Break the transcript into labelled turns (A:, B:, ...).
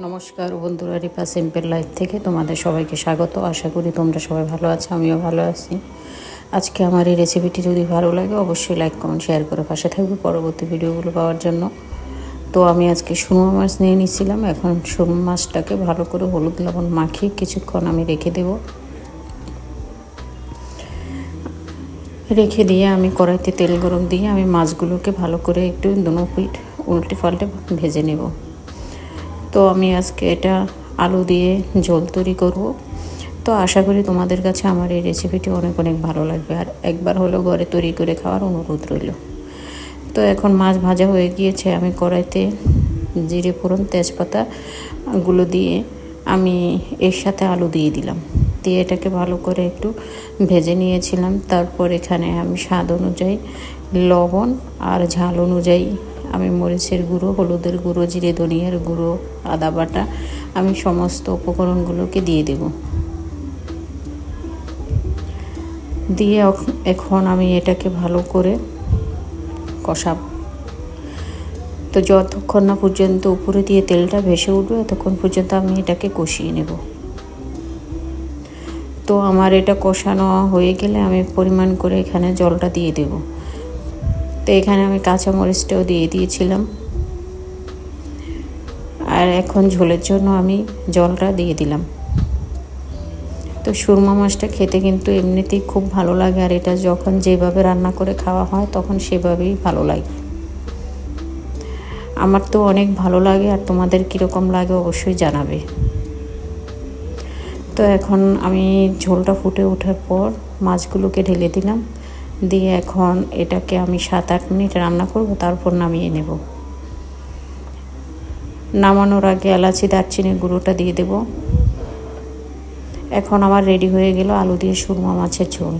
A: নমস্কার বন্ধুরা Ripa simple life থেকে তোমাদের সবাইকে স্বাগত। আশা করি তোমরা সবাই ভালো আছো, আমিও ভালো আছি। আজকে আমার এই রেসিপিটি যদি ভালো লাগে, অবশ্যই লাইক কমেন্ট শেয়ার করে পাশে থাকবে পরবর্তী ভিডিওগুলো পাওয়ার জন্য। তো আমি আজকে সুরমা মাছ নিয়ে নিয়েছিলাম। এখন সুরমা মাছটাকে ভালো করে হলুদ লবণ মাখিয়ে কিছুক্ষণ আমি রেখে দেব। রেখে দিয়ে আমি কড়াইতে তেল গরম দিয়ে আমি মাছগুলোকে ভালো করে একটু দুনো ফিট উল্টে পাল্টে ভেজে নেব। তো আমি আজকে এটা আলু দিয়ে ঝোল তৈরি করব। তো আশা করি তোমাদের কাছে আমার এই রেসিপিটি অনেক অনেক ভালো লাগবে। আর একবার হলেও ঘরে তৈরি করে খাওয়ার অনুরোধ রইল। তো এখন মাছ ভাজা হয়ে গিয়েছে। আমি কড়াইতে জিরে ফোড়ন তেজপাতাগুলো দিয়ে আমি এর সাথে আলু দিয়ে দিলাম। দিয়ে এটাকে ভালো করে একটু ভেজে নিয়েছিলাম। তারপর এখানে আমি স্বাদ অনুযায়ী লবণ আর ঝাল অনুযায়ী আমি মরিচের গুঁড়ো, হলুদের গুঁড়ো, জিরে ধনিয়ার গুঁড়ো, আদা বাটা, আমি সমস্ত উপকরণগুলোকে দিয়ে দেব। দিয়ে এখন আমি এটাকে ভালো করে কষাব। তো যতক্ষণ না পর্যন্ত উপরে দিয়ে তেলটা ভেসে উঠবে, ততক্ষণ পর্যন্ত আমি এটাকে কষিয়ে নেব। তো আমার এটা কষানো হয়ে গেলে আমি পরিমাণ করে এখানে জলটা দিয়ে দেবো। তো এখানে আমি কাঁচা মরিচটাও দিয়ে দিয়েছিলাম। আর এখন ঝোলের জন্য আমি জলটা দিয়ে দিলাম। তো সুরমা মাছটা খেতে কিন্তু এমনিতেই খুব ভালো লাগে, আর এটা যখন যেভাবে রান্না করে খাওয়া হয় তখন সেভাবেই ভালো লাগে। আমার তো অনেক ভালো লাগে, আর তোমাদের কীরকম লাগে অবশ্যই জানাবে। তো এখন আমি ঝোলটা ফুটে ওঠার পর মাছগুলোকে ঢেলে দিলাম। দিয়ে এখন এটাকে আমি সাত আট মিনিট রান্না করব, তারপর নামিয়ে নেব। নামানোর আগে এলাচি, দারচিনির গুঁড়োটা দিয়ে দেব। এখন আমার রেডি হয়ে গেল আলু দিয়ে সুরমা মাছের ঝোল।